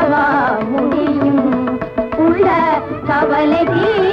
அல்லவா முடியும். உள்ள கவலை தீ